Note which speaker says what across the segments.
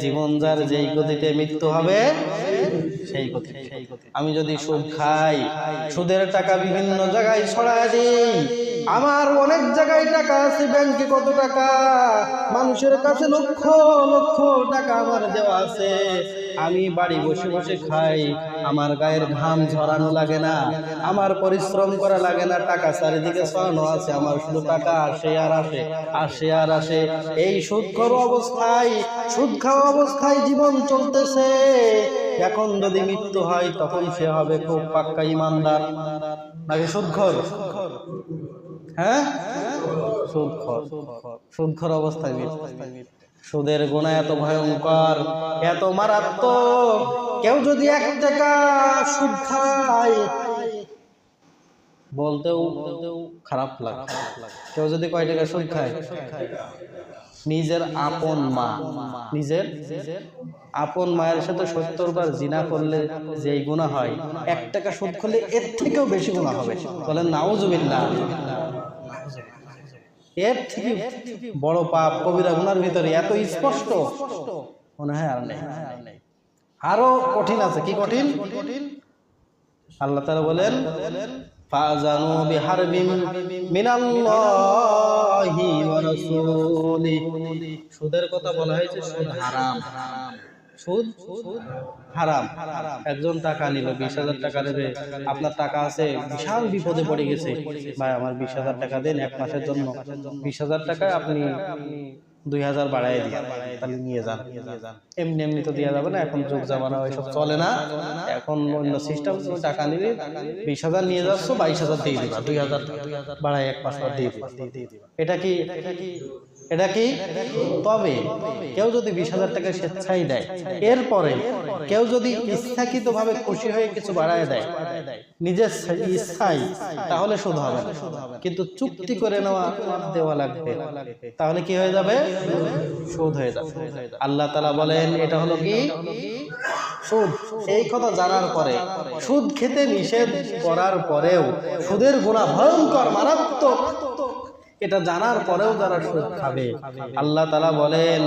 Speaker 1: জীবন যার যেই গতিতে মৃত্যু হবে সেই আমি যদি সুদ খাই সুদের টাকা বিভিন্ন জায়গায় ছড়ায় দিই। আমার অনেক জায়গায় টাকা আছে ব্যাংকে কত টাকা? মানুষের কাছে লক্ষ লক্ষ টাকা আমার দেওয়া আছে। আমি বাড়ি বসে বসে খাই আমার গায়ের ঘাম ঝরানো লাগে না আমার পরিশ্রম করা লাগে না টাকা চারিদিকে ছড়ানো আছে আমার শুধু টাকা আসে আর আসে আসে আর আসে। এই সুদ করো অবস্থায় সুদ খাওয়া অবস্থায় জীবন চলতেছে। এখন যদি মৃত্যু হয়, তখন সে হবে খুব পাক্কা ইমানদার। নাকি সুদঘর হ্যাঁ? সুদঘর সুদঘর অবস্থায় সুদের গোনা এত ভয়ঙ্কর, এত মারাত্মক। কেউ যদি এক টাকা সুদ খায় বলতেও খারাপ লাগে। কেউ যদি কয় টাকা সুদ খায়, নিজের আপন মা, নিজের আপন মায়ের সাথে সত্তর বার জিনা করলে যেই গুণা হয়, এক টাকা সুদ করলে এর থেকেও বেশি গুণা হবে। বলেন, নাউজুবিল্লাহ। এর থেকে বড় পাপ কবিরা গুনার ভিতরে এত স্পষ্ট? মনে হয় আর নেই। আরও কঠিন আছে। কি কঠিন? আল্লাহ তাআলা বলেন ফাজানু বিহারবিম মিনাল্লাহি ওয়া রাসূলিহি সুদের কথা বলা হয়েছে সুদ হারাম। সুদ? হারাম। একজন টাকা নিল বিশ হাজার টাকা দেবে। আপনার টাকা আছে বিশাল বিপদে পড়ে গেছে। ভাই আমার বিশ হাজার টাকা দেন এক মাসের জন্য। বিশ হাজার টাকা আপনি দুই হাজার বাড়াই দিন তাহলে নিয়ে যান। এমনি এমনি তো দেওয়া যাবে না এখন যুগ জামানা ওইসব চলে না। এখন অন্য সিস্টেম টাকা নিলে বিশ হাজার নিয়ে যাচ্ছ বাইশ হাজার দিয়ে দিবা দুই হাজার বাড়াই এক পাঁচ দিয়ে দিবা। এটা কি এটা কি তবে কেউ যদি বিশ হাজার টাকা স্বেচ্ছাই দেয়, এরপরে কেউ যদি ইচ্ছাকৃত ভাবে খুশি হয়ে কিছু বাড়ায় দেয়, নিজের ইচ্ছাই, তাহলে শুধু হবে। কিন্তু চুক্তি করে নেওয়া, দেওয়া লাগবে। তাহলে কি হয়ে যাবে? সুদ হয়ে যাবে। আল্লাহ তালা বলেন, এটা হলো কি? সুদ। এই কথা জানার পরে, সুদ খেতে নিষেধ করার পরেও সুদের গুণা ভয়ঙ্কর, মারাত্মক এটা জানার পরেও যারা সুদ খাবে। আল্লাহ তালা বলেন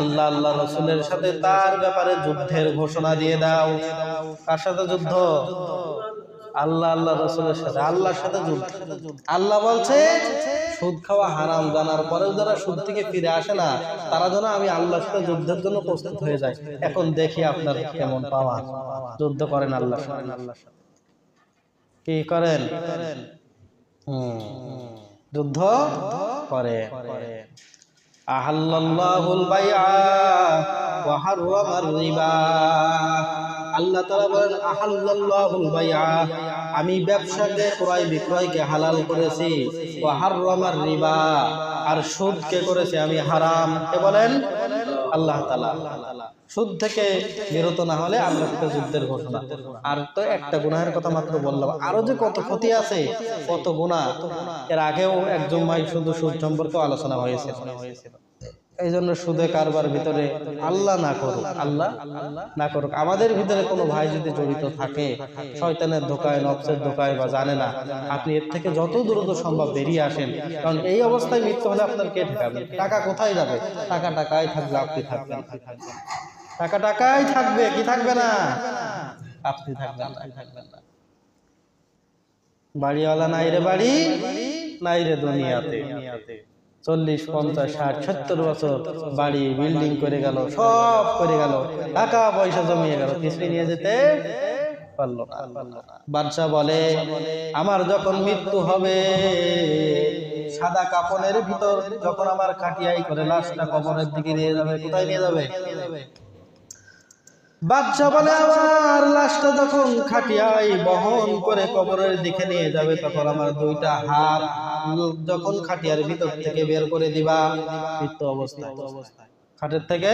Speaker 1: আল্লাহ আল্লাহ রাসূলের সাথে তার ব্যাপারে যুদ্ধের ঘোষণা দিয়ে দাও। কার সাথে যুদ্ধ? আল্লাহ আল্লাহ রসুলের সাথে আল্লাহর সাথে যুদ্ধ। আল্লাহ বলছে সুদ খাওয়া হারাম। জানার পরেও যারা সুদ থেকে ফিরে আসে না তারা যেন আমি আল্লাহর সাথে যুদ্ধের জন্য প্রস্তুত হয়ে যায় এখন দেখি আপনার কেমন পাওয়া। যুদ্ধ করেন আল্লাহ সাথে। কি করেন? যুদ্ধ করে। আহাল্লাল্লাহুল বাইআ ওয়া হাররামার রিবা। আল্লাহ তাআলা বলেন, আহাল্লাল্লাহুল বাইআ, আমি ব্যবসাকে, ক্রয় বিক্রয়কে হালাল করেছি। ওয়া হাররামার রিবা। আর সুদকে করেছি আমি হারাম। কে বলেন আল্লাহ তালা সুদ থেকে বিরত না হলে আমরা একটা যুদ্ধের ঘোষণা। আর তো একটা গুনাহের কথা মাত্র বললাম। আরও যে কত ক্ষতি আছে, কত গুণা এর আগেও একজন ভাই শুধু সুদ সম্পর্কে আলোচনা হয়েছে এই জন্য সুদে কারবার ভিতরে আল্লাহ না করুক। আল্লাহ না করুক। আমাদের ভিতরে কোনো ভাই যদি জড়িত থাকে, শয়তানের ধোকায় নবসের ধোকায় বা জানে না, আপনি এর থেকে যত দ্রুত সম্ভব বেরিয়ে আসেন। কারণ এই অবস্থায় মৃত্যু হলে আপনার কে ঠেকাবে? টাকা কোথায় যাবে? টাকা টাকায় থাকবে, আপনি থাকবেন টাকা টাকাই থাকবে, কি থাকবে না? আপনি থাকবেন বাড়িওয়ালা নাই রে বাড়ি, নাই রে দুনিয়াতে। চল্লিশ, পঞ্চাশ, ষাট, সত্তর বছর বাড়ি, বিল্ডিং করে গেল, সব করে গেল, টাকা পয়সা জমিয়ে গেল কিছুই নিয়ে যেতে পারল বাদশাহ বলে, আমার যখন মৃত্যু হবে, সাদা কাপড়ের ভিতর যখন আমার খাটিয়াই করে লাশটা কবরের দিকে নিয়ে যাবে, কোথায় নিয়ে যাবে? বাদশাহ বলে, আমার লাশটা যখন খাটিয়াই বহন করে কবরের দিকে নিয়ে যাবে, তখন আমার দুইটা হাত যখন খাটিয়ার ভিতর থেকে বের করে দিবা। মৃত্যু অবস্থায় খাটের থেকে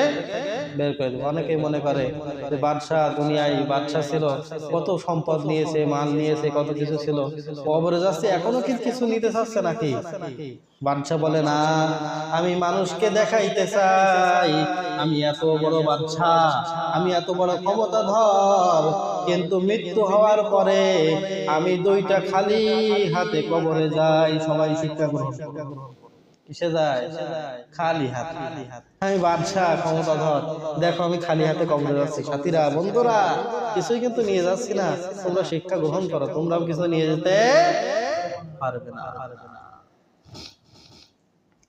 Speaker 1: বের করে দেবো। অনেকেই মনে করে যে বাদশাহ দুনিয়ায় বাদশাহ ছিল, কত সম্পদ নিয়েছে, মাল নিয়েছে, কত কিছু ছিল। কবরে যাচ্ছে, এখনও কিছু নিতে চাচ্ছে নাকি? বাদশাহ বলে, না, আমি মানুষকে দেখাইতে চাই। আমি এত বড় বাদশাহ, আমি এত বড় ক্ষমতা ধর কিন্তু মৃত্যু হওয়ার পরে আমি দুইটা খালি হাতে কবরে যাই, সবাই শিক্ষা গ্রহণ। কিসে যায় খালি হাত। আমি বাদশাহ ক্ষমতাধর। দেখো আমি খালি হাতে কবরে যাচ্ছি। সাথীরা বন্ধুরা কিছুই কিন্তু নিয়ে যাচ্ছি না। তোমরা শিক্ষা গ্রহণ করো তোমরাও কিছু নিয়ে যেতে পারবে না পারবে না।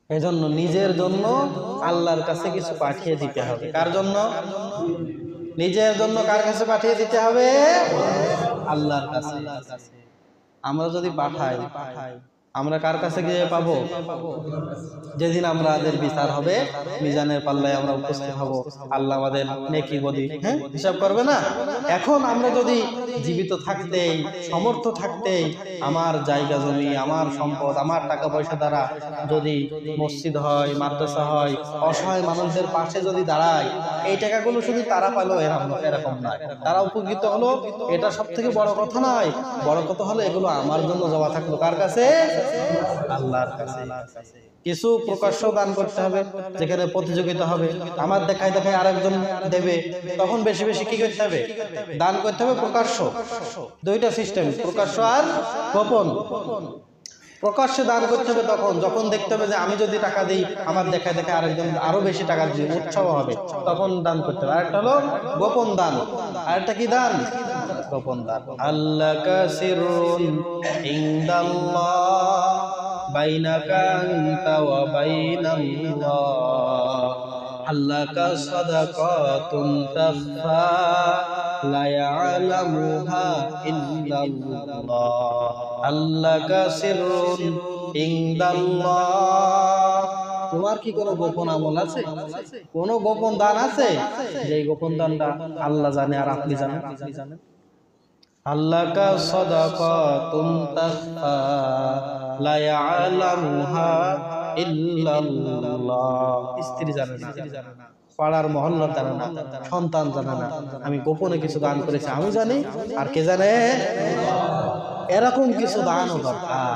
Speaker 1: এজন্য নিজের জন্য আল্লাহর কাছে কিছু পাঠিয়ে দিতে হবে। কার জন্য? নিজের জন্য কার কাছে পাঠিয়ে দিতে হবে? আল্লাহর কাছে। আমরা যদি পাঠাই আমরা কার কাছে গিয়ে পাবো? যেদিন আমাদের বিচার হবে মিজানের পাল্লায় আমরা উপস্থিত হব। আল্লাহ আমাদের নেকি বদি হ্যাঁ? হিসাব করবে না? এখন আমরা যদি জীবিত থাকতেই সমর্থ থাকতেই আমার জায়গা জমি আমার সম্পদ আমার টাকা পয়সা দ্বারা যদি মসজিদ হয় মাদ্রাসা হয় অসহায় মানুষদের পাশে যদি দাঁড়ায় এই টাকাগুলো শুধু তারা পালো এরকম এরকম নয়। তারা উপকৃত হলো এটা সব থেকে বড় কথা নয়। বড় কথা হলো এগুলো আমার জন্য জমা থাকল। কার কাছে? আল্লাহর কাছে। কিছু প্রকাশ্য দান করতে হবে, যেখানে প্রতিযোগিতা হবে। আমার দেখায় দেখায় আরেকজন দেবে, তখন বেশি বেশি কি করতে হবে? দান করতে হবে প্রকাশ্য। দুইটা সিস্টেম প্রকাশ্য আর গোপন। প্রকাশ্যে দান করতে হবে তখন, যখন দেখতে হবে যে আমি যদি টাকা দিই, আমার দেখা দেখে আরেকজন আরও বেশি টাকা দিয়ে উৎসাহ হবে, তখন দান করতে হবে। আরেকটা হলো গোপন দান। আরেকটা কি দান? গোপন দান। আল্লাহ কাসিরুন ইনদাল্লাহ বাইনাকা আনতা ওয়া বাইনাল্লাহ। আল্লাহ কা সাদাকাতুন তাখফা লা ইয়ালামুহা ইল্লাল্লাহ। আল্লাহ কা সিররুন ইনদাল্লাহ। তোমার কি কোনো গোপন আমল আছে? কোনো গোপন দান আছে? যে গোপন দানটা আল্লাহ জানে আর আপনি জানেন। আল্লাহ কা ইল্লাল্লাহ। স্ত্রী পাড়ার মহল্লার না, সন্তান জানে না। আমি গোপনে কিছু দান করেছি, আমি জানি, আর কে জানে? এরকম কিছু দানও দরকার।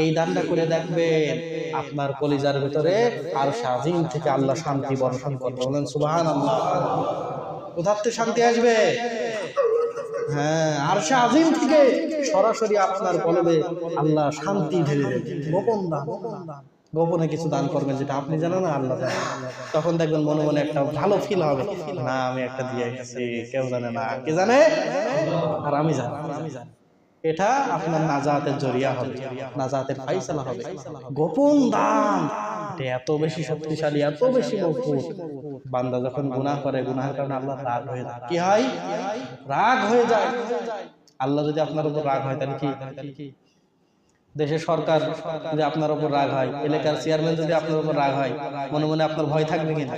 Speaker 1: এই দানটা করে দেখবেন, আপনার কলিজার ভিতরে আর সাজিম থেকে আল্লাহ শান্তি বর্ষণ করবে বলেন সুবাহান আল্লাহ কোথার থেকে শান্তি আসবে। হ্যাঁ আর আপনি জানেন আল্লাহ তখন দেখবেন মনে মনে একটা ভালো ফিল হবে। না, আমি একটা দিয়ে এসেছি, কেউ জানে না। কে জানে? আর আমি জানি আমি জানি। এটা আপনার নাজাতের জরিয়া হবে, নাজাতের ফাইসালা হবে। গোপন দান। এটা এত বেশি শক্তিশালী, এত বেশি মজবুত। বান্দা যখন গুনাহ করে, গুনাহের কারণে আল্লাহ রাগ হয়ে যায়। কি হয়? রাগ হয়ে যায়। আল্লাহ যদি আপনার উপর রাগ হয়, তাহলে কি? দেশের সরকার যদি আপনার উপর রাগ হয়, এলাকার চেয়ারম্যান যদি আপনার উপর রাগ হয়, মনে মনে আপনার ভয় থাকবে কিনা?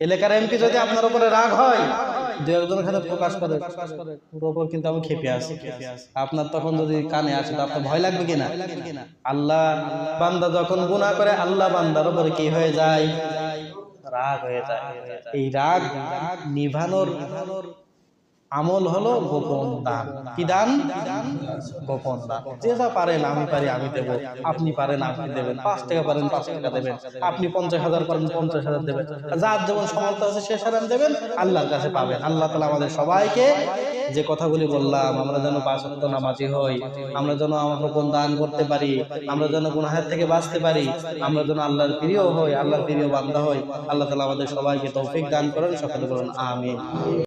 Speaker 1: এলাকার এমপি যদি আপনার উপরে রাগ হয় দু একজনের সাথে প্রকাশ করে ওর উপর কিন্তু আমি খেপে আছি। আপনার তখন যদি কানে আসে তো আপনার ভয় লাগবে কিনা আল্লাহ বান্দা যখন গুণা করে আল্লাহ বান্দার উপরে কি হয়ে যায়? রাগ হয়ে যায়। এই রাগ নিভানোর আমল হলো গোপন দান। কি দান? গোপন দান। যে যা পারেন আমি পারি, আমি দেব। আপনি পারেন, আপনি দেবেন। পাঁচ টাকা পারেন, পাঁচ টাকা দেবেন। আপনি পঞ্চাশ হাজার পারেন পঞ্চাশ হাজার দেবেন। যার যেমন সমর্থ আছে, সে সারান দেবেন, আল্লাহর কাছে পাবেন। আল্লাহ তালা আমাদের সবাইকে যে কথাগুলি বললাম, আমরা যেন ওয়াক্ত নামাজি হই, আমরা যেন আমার গোপন দান করতে পারি, আমরা যেন গুনাহের থেকে বাঁচতে পারি, আমরা যেন আল্লাহর প্রিয় হই, আল্লাহর প্রিয় বান্ধা হই, আল্লাহ তালা আমাদের সবাইকে তৌফিক দান করেন, সকলে বলুন আমিন।